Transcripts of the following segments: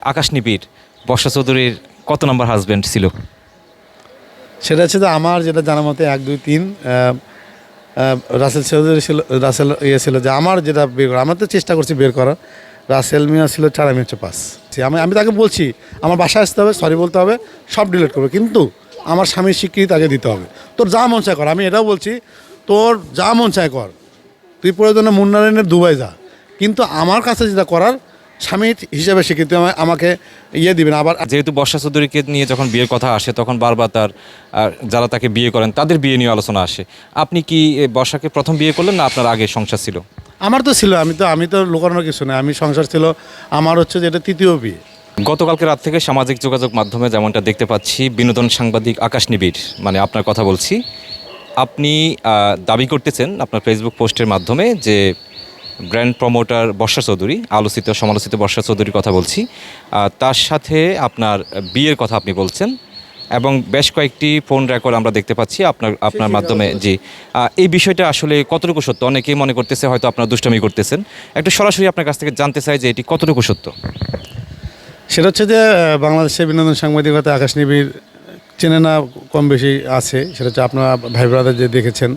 আকাশ নিবিড়, বর্ষা চৌধুরীর কত নম্বর হাজবেন্ড ছিল? সেটা হচ্ছে আমার যেটা জানা মতে এক, দুই, তিন রাসেল চৌধুরী ছিল, রাসেল ইয়ে ছিল যে আমার যেটা বের করা, আমরা তো চেষ্টা করছি বের করার। রাসেল মিয়া ছিল চার, আমি হচ্ছে পাঁচ। আমি আমি তাকে বলছি, আমার বাসায় আসতে হবে সরি বলতে হবে, সব ডিলিট করবে। কিন্তু আমার স্বামীর স্বীকৃতি তাকে দিতে হবে। তোর যা মন চায় কর, আমি এটাও বলছি, তোর যা মন চায় কর, তুই প্রয়োজনে মুন্নারায়ণের দুবাই যা। কিন্তু আমার কাছে যেটা করার স্বামীর হিসাবে স্বীকৃতি আমা- আমাকে ইয়ে দিবেন। আবার যেহেতু বর্ষা চৌধুরীকে নিয়ে যখন বিয়ের কথা আসে তখন বারবার তার যারা তাকে বিয়ে করেন তাদের বিয়ে নিয়ে আলোচনা আসে। আপনি কি বর্ষাকে প্রথম বিয়ে করলেন না আপনার আগে সংসার ছিল? আমার তো ছিল আমি তো আমি তো লুকানোর কিছু না আমি সংসার ছিল আমার হচ্ছে যে এটা তৃতীয় বিয়ে। গতকালকে রাত থেকে সামাজিক যোগাযোগ মাধ্যমে যেমনটা দেখতে পাচ্ছি বিনোদন সাংবাদিক আকাশ নিবিড় মানে আপনার কথা বলছি। আপনি দাবি করতেছেন আপনার ফেসবুক পোস্টের মাধ্যমে যে ব্র্যান্ড প্রমোটার বর্ষা চৌধুরী আলোচিত সমালোচিত বর্ষা চৌধুরীর কথা বলছি। তার সাথে আপনার বিয়ের কথা আপনি বলছেন এবং বেশ কয়েকটি ফোন রেকর্ড আমরা দেখতে পাচ্ছি আপনার আপনার মাধ্যমে। জি। এই বিষয়টা আসলে কতটুকু সত্য? অনেকেই মনে করতেছে হয়তো আপনার দুষ্টামি করতেছেন। একটু সরাসরি আপনার কাছ থেকে জানতে চাই যে এটি কতটুকু সত্য? সেটা হচ্ছে যে বাংলাদেশের বিনোদন সাংবাদিকতা আকাশ নিবিড় চেনে না কম বেশি আছে। সেটা হচ্ছে আপনারা ভাই ব্রাদার যে দেখেছেন।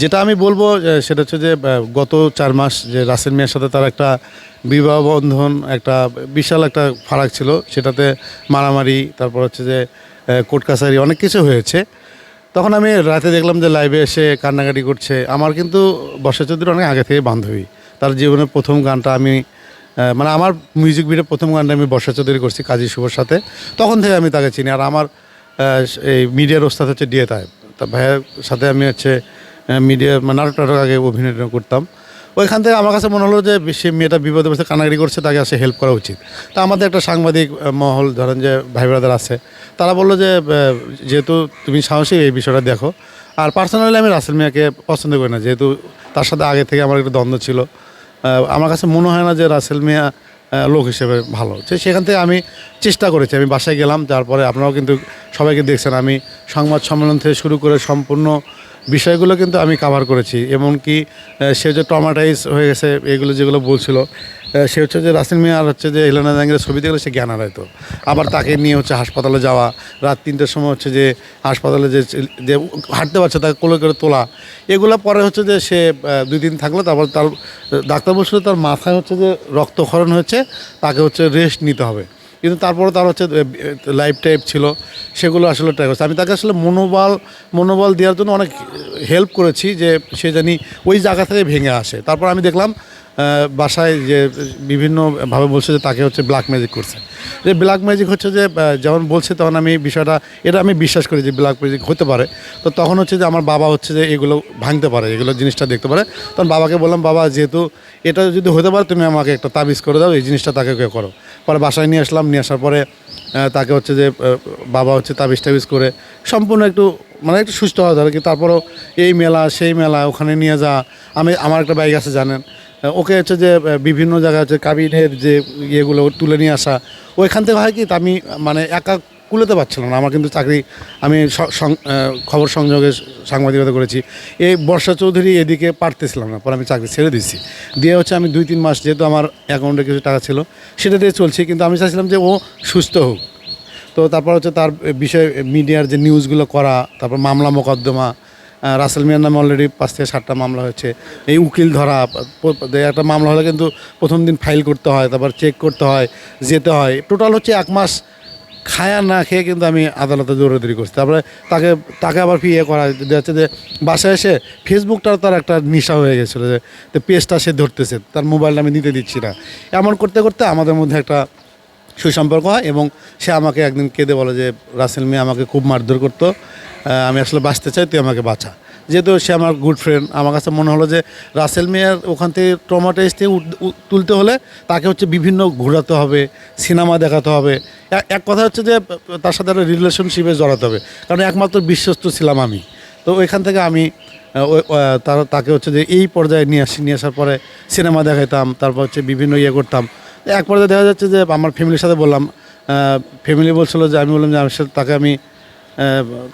যেটা আমি বলব সেটা হচ্ছে যে গত চার মাস যে রাসেল মিয়ার সাথে তার একটা বিবাহ বন্ধন, একটা বিশাল একটা ফারাক ছিল, সেটাতে মারামারি, তারপর হচ্ছে যে কোর্ট কাছারি অনেক কিছু হয়েছে। তখন আমি রাতে দেখলাম যে লাইভে এসে কান্নাকাটি করছে। আমার কিন্তু বর্ষা চৌধুরী অনেক আগে থেকে বান্ধবী। তার জীবনের প্রথম গানটা আমি মানে আমার মিউজিক ভিডিও প্রথম গানটা আমি বর্ষা চৌধুরী করছি কাজী শুভর সাথে। তখন থেকে আমি তাকে চিনি। আর আমার এই মিডিয়ার ওস্তাদ হচ্ছে ডিএ তাই তা ভাইয়ের সাথে আমি হচ্ছে মিডিয়া মানে নাটক টাটক আগে অভিনয় করতাম। ওইখান থেকে আমার কাছে মনে হলো যে সে মেয়েটা বিপদে বসে কানাগারি করছে, তাকে আসে হেল্প করা উচিত। তা আমাদের একটা সাংবাদিক মহল, ধরেন যে ভাই ব্রাদার আছে, তারা বলল যে যেহেতু তুমি সাহসী, এই বিষয়টা দেখো। আর পার্সোনালি আমি রাসেল মিয়াকে পছন্দ করি না, যেহেতু তার সাথে আগে থেকে আমার একটা দ্বন্দ্ব ছিল। আমার কাছে মনে হয় না যে রাসেল মিয়া লোক হিসেবে ভালো। সেখান থেকে আমি চেষ্টা করেছি, আমি বাসায় গেলাম, তারপরে আপনারাও কিন্তু সবাইকে দেখছেন, আমি সংবাদ সম্মেলন থেকে শুরু করে সম্পূর্ণ বিষয়গুলো কিন্তু আমি কাভার করেছি। এমনকি সে যে টমাটাইজ হয়ে গেছে, এগুলো যেগুলো বলছিল সে হচ্ছে যে রাসেল মিয়া আর হচ্ছে যে হেলেনা জাঙ্গের ছবি দেখলে সে জ্ঞান হারাইতো আবার তাকে নিয়ে হচ্ছে হাসপাতালে যাওয়া, রাত তিনটের সময় হচ্ছে যে হাসপাতালে যে যে হাঁটতে পারছে তাকে কোলে করে তোলা, এগুলো পরে হচ্ছে যে সে দুই দিন থাকল, তারপর তার, ডাক্তার বলছিল তার মাথায় হচ্ছে যে রক্তক্ষরণ হয়েছে, তাকে হচ্ছে রেস্ট নিতে হবে। কিন্তু তারপরে তার হচ্ছে লাইফ টাইপ ছিল, সেগুলো আসলে ট্রাই করছে। আমি তাকে আসলে মনোবল মনোবল দেওয়ার জন্য অনেক হেল্প করেছি যে সে জানি ওই জায়গা থেকে ভেঙে আসে। তারপর আমি দেখলাম বাসায় যে বিভিন্নভাবে বলছে যে তাকে হচ্ছে ব্ল্যাক ম্যাজিক করছে। যে ব্ল্যাক ম্যাজিক হচ্ছে যে যেমন বলছে তখন আমি বিষয়টা, এটা আমি বিশ্বাস করি যে ব্ল্যাক ম্যাজিক হতে পারে। তো তখন হচ্ছে যে আমার বাবা হচ্ছে যে এগুলো ভাঙতে পারে, এগুলো জিনিসটা দেখতে পারে। তখন বাবাকে বললাম, বাবা, যেহেতু এটা যদি হতে পারে, তুমি আমাকে একটা তাবিজ করে দাও, এই জিনিসটা তাকে কেউ করো। পরে বাসায় নিয়ে আসলাম, নিয়ে আসার পরে তাকে হচ্ছে যে বাবা হচ্ছে তাবিজ টাবিজ করে সম্পূর্ণ একটু মানে একটু সুস্থ হওয়া দরকার। তারপরও এই মেলা, সেই মেলা, ওখানে নিয়ে যা। আমি, আমার একটা বাইক আছে, জানেন? ওকে হচ্ছে যে বিভিন্ন জায়গায় হচ্ছে কাবিনের যে ইয়েগুলো তুলে নিয়ে আসা, ওইখান থেকে হয় কি আমি মানে একা কুলোতে পারছিলাম না। আমার কিন্তু চাকরি, আমি খবর সংযোগে সাংবাদিকতা করেছি। এই বর্ষা চৌধুরী এদিকে পারতেছিলাম না, পরে আমি চাকরি ছেড়ে দিচ্ছি দিয়ে হচ্ছে আমি দুই তিন মাস যেহেতু আমার অ্যাকাউন্টে কিছু টাকা ছিল, সেটা দিয়ে চলছি, কিন্তু আমি চাইছিলাম যে ও সুস্থ হোক। তো তারপর হচ্ছে তার বিষয়ে মিডিয়ার যে নিউজগুলো করা, তারপর মামলা মোকদ্দমা রাসেল মিয়ার নামে অলরেডি পাঁচ থেকে সাতটা মামলা হয়েছে। এই উকিল ধরা একটা মামলা হলে কিন্তু প্রথম দিন ফাইল করতে হয়, তারপর চেক করতে হয়, যেতে হয়। টোটাল হচ্ছে এক মাস খায়া না খেয়ে কিন্তু আমি আদালতে দৌড়াদৌড়ি করছি। তারপরে তাকে তাকে আবার ইয়ে করা যাচ্ছে যে বাসায় এসে ফেসবুকটা তার একটা নেশা হয়ে গেছিল যে পেজটা সে ধরতেছে, তার মোবাইলটা আমি নিতে দিচ্ছি না। এমন করতে করতে আমাদের মধ্যে একটা সুসম্পর্ক হয় এবং সে আমাকে একদিন কেঁদে বলে যে, রাসেল মিয়া আমাকে খুব মারধর করতো আমি আসলে বাঁচতে চাই, তুই আমাকে বাঁচা। যেহেতু সে আমার গুড ফ্রেন্ড আমার কাছে মনে হলো যে, রাসেল মিয়ার ওখান থেকে ট্রমাটাইজ থেকে তুলতে হলে তাকে হচ্ছে বিভিন্ন ঘোরাতে হবে, সিনেমা দেখাতে হবে। এক কথা হচ্ছে যে, তার সাথে একটা রিলেশনশিপে জড়াতে হবে। কারণ একমাত্র বিশ্বস্ত ছিলাম আমি। তো ওইখান থেকে আমি তার তাকে হচ্ছে যে এই পর্যায়ে নিয়ে আসি, নিয়ে আসার পরে সিনেমা দেখাইতাম, তারপর হচ্ছে বিভিন্ন ইয়ে করতাম। এক পর্যায়ে দেখা যাচ্ছে যে আমার ফ্যামিলির সাথে বললাম ফ্যামিলি বলছিল যে আমি বললাম যে আমার সাথে তাকে আমি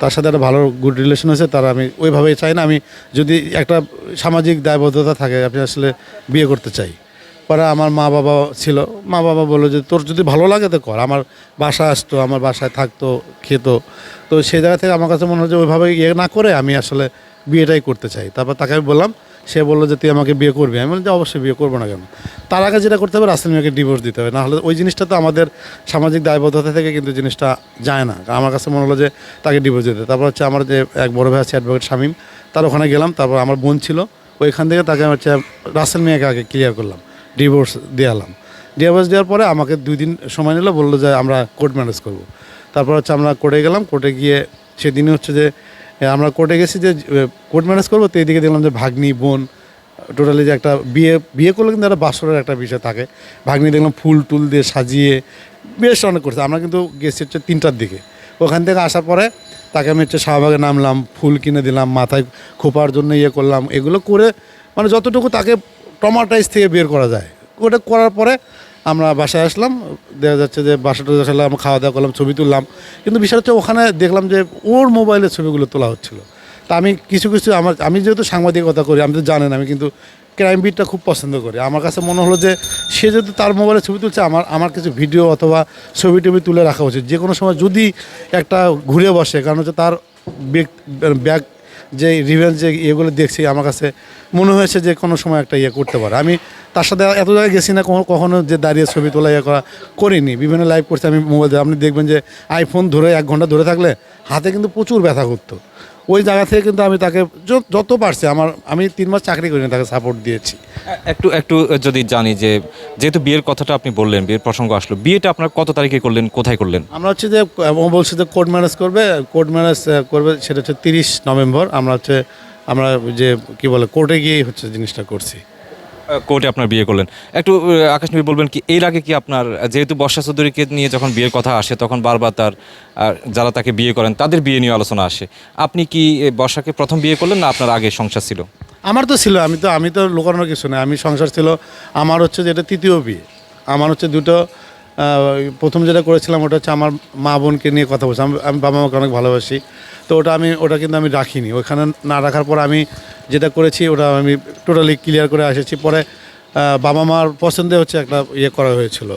তার সাথে একটা ভালো গুড রিলেশন আছে তার আমি ওইভাবেই চাই না। আমি যদি একটা সামাজিক দায়বদ্ধতা থাকে আপনি আসলে বিয়ে করতে চাই। পরে আমার মা বাবা ছিল, মা বাবা বলল যে তোর যদি ভালো লাগে তো কর, আমার বাসা আসতো, আমার বাসায় থাকতো, খেত। তো সেই জায়গা থেকে আমার কাছে মনে হচ্ছে ওইভাবে ইয়ে না করে আমি আসলে বিয়েটাই করতে চাই। তারপর তাকে আমি বললাম সে বলল যে, তুই আমাকে বিয়ে করবি? আমি বললাম যে, অবশ্যই বিয়ে করব না কেন? তার আগে যেটা করতে হবে রাসেল মিয়াকে ডিভোর্স দিতে হবে। নাহলে ওই জিনিসটা তো আমাদের সামাজিক দায়বদ্ধতা থেকে কিন্তু জিনিসটা যায় না। আমার কাছে মনে হলো যে, তাকে ডিভোর্স দিতে তারপর হচ্ছে আমার যে এক বড় ভাই আছে অ্যাডভোকেট শামীম, তার ওখানে গেলাম। তারপর আমার বোন ছিল। ওইখান থেকে তাকে হচ্ছে রাসেল মিয়াকে আগে ক্লিয়ার করলাম। ডিভোর্স দেওয়ালাম ডিভোর্স দেওয়ার পরে আমাকে দুই দিন সময় নিল, বলল যে, আমরা কোর্ট ম্যানেজ করব। তারপর হচ্ছে আমরা কোর্টে গেলাম। কোর্টে গিয়ে সেদিনই হচ্ছে যে আমরা কোর্টে গেছি যে কোর্ট ম্যানেজ করব, তো এদিকে দেখলাম যে ভাগ্নি, বোন টোটালি যে একটা বিয়ে বিয়ে করলে কিন্তু একটা বাসরের একটা বিষয় থাকে। ভাগ্নি দেখলাম ফুল টুল দিয়ে সাজিয়ে বেশ অনেক করছে। আমরা কিন্তু গেছি হচ্ছে তিনটার দিকে। ওখান থেকে আসার পরে তাকে আমি হচ্ছে শাহবাগে নামলাম, ফুল কিনে দিলাম, মাথায় খোপার জন্য ইয়ে করলাম, এগুলো করে মানে যতটুকু তাকে টমাটাইজ থেকে বের করা যায়। ওটা করার পরে আমরা বাসায় আসলাম, দেখা যাচ্ছে যে বাসাটা আসলে আমরা খাওয়া দাওয়া করলাম, ছবি তুললাম। কিন্তু বিষয় হচ্ছে ওখানে দেখলাম যে ওর মোবাইলে ছবিগুলো তোলা হচ্ছিল। তা আমি কিছু কিছু আমার, আমি যেহেতু সাংবাদিকতা করি, আমি তো জানেন আমি কিন্তু ক্রাইম বিটটা খুব পছন্দ করি। আমার কাছে মনে হলো যে সে যেহেতু তার মোবাইলে ছবি তুলছে, আমার আমার কিছু ভিডিও অথবা ছবি টবি তুলে রাখা উচিত। যে কোনো সময় যদি একটা ঘুরে বসে, কারণ হচ্ছে তার ব্যাগ যে রিভেল যে ইয়েগুলো দেখছি, আমার কাছে মনে হয়েছে যে কোনো সময় একটা ইয়ে করতে পারে। আমি তার সাথে এত জায়গায় গেছি না, কখনো যে দাঁড়িয়ে ছবি তোলা ইয়ে করা করিনি। বিভিন্ন লাইভ করছি, আমি মোবাইল আপনি দেখবেন যে আইফোন ধরে এক ঘণ্টা ধরে থাকলে হাতে কিন্তু প্রচুর ব্যথা করতো। ওই জায়গা থেকে কিন্তু আমি তাকে যত পারছি আমার আমি তিন মাস চাকরি করিনি তাকে সাপোর্ট দিয়েছি। একটু একটু যদি জানি যে যেহেতু বিয়ের কথাটা আপনি বললেন বিয়ের প্রসঙ্গ আসলো বিয়েটা আপনার কত তারিখে করলেন কোথায় করলেন? আমরা হচ্ছে যে ও বলছে যে কোর্ট ম্যারেজ করবে কোর্ট ম্যারেজ করবে সেটা হচ্ছে তিরিশ নভেম্বর আমরা হচ্ছে আমরা যে কি বলে কোর্টে গিয়েই হচ্ছে জিনিসটা করছি। কোর্টে আপনার বিয়ে করলেন। একটু আকাশ নবী বলবেন কি, এর আগে কি আপনার, যেহেতু বর্ষা চৌধুরীকে নিয়ে যখন বিয়ের কথা আসে, তখন বারবার তার যারা তাকে বিয়ে করেন, তাদের বিয়ে নিয়ে আলোচনা আসে। আপনি কি বর্ষাকে প্রথম বিয়ে করলেন না আপনার আগে সংসার ছিল? আমার তো ছিল, আমি তো আমি তো লোকানোর কিছু নয় আমি সংসার ছিল, আমার হচ্ছে যেটা তৃতীয় বিয়ে। আমার হচ্ছে দুটো প্রথম যেটা করেছিলাম ওটা হচ্ছে আমার মা বোনকে নিয়ে কথা বলছি। আমি আমি বাবা মাকে অনেক ভালোবাসি। তো ওটা আমি ওটা কিন্তু আমি রাখিনি। ওখানে না রাখার পর আমি যেটা করেছি, ওটা আমি টোটালি ক্লিয়ার করে এসেছি পরে বাবা মার পছন্দে হচ্ছে একটা ইয়ে করা হয়েছিল।